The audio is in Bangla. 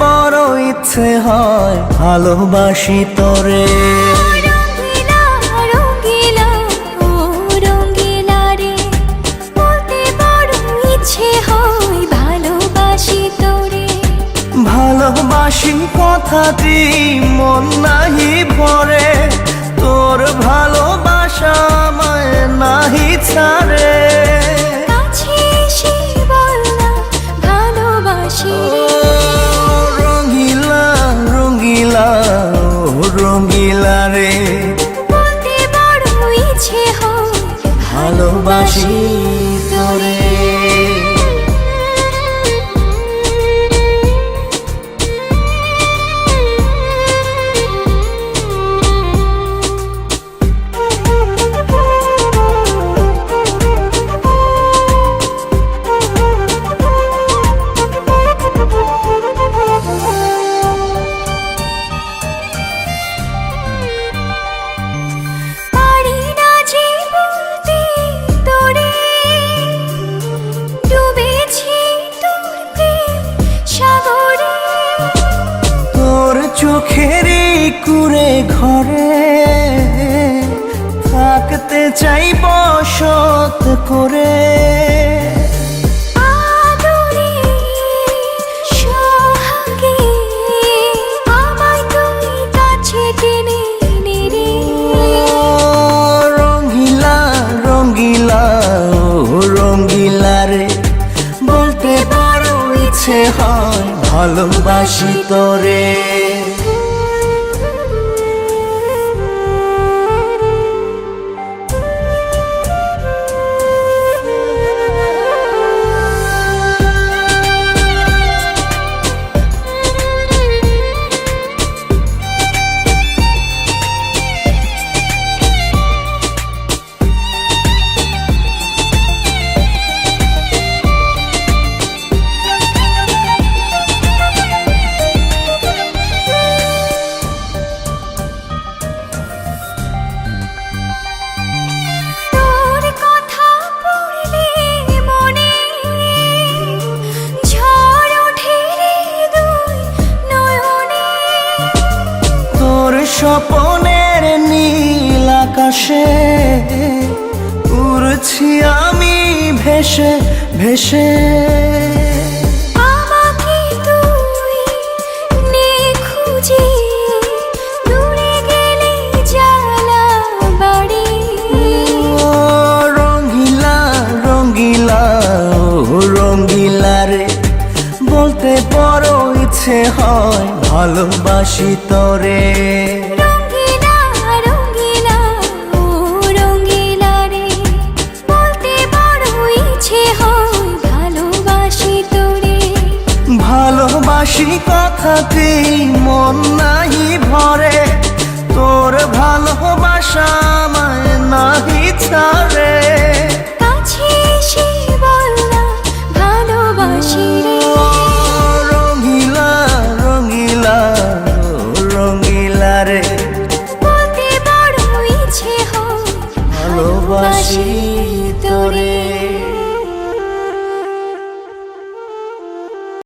বড় ইচ্ছে হয় ভালোবাসি তোরে। ভালোবাসি কথাটি মন নাহি রে বড় ইচ্ছে হয় ভালোবাসি তোরে। তোর চোখেরই কুড়ে ঘরে থাকতে চাই বসত করে। বলতে ইচ্ছে হয় ভালোবাসি তোর। স্বপনের নীল আকাশে উড়ছি আমি ভেসে ভেসে। বলতে বড় ইচ্ছে হয় ভালোবাসি ভালোবাসি কথাতে মন নাহি ভরে। তোর ভালোবাসা আমায় নাহি ছাড়ে। কাছে এসে বললাম ভালোবাসি রে। রঙ্গিলা ও রঙ্গিলা রে। বলতে বড় ইচ্ছে হয় ভালোবাসি তোরে।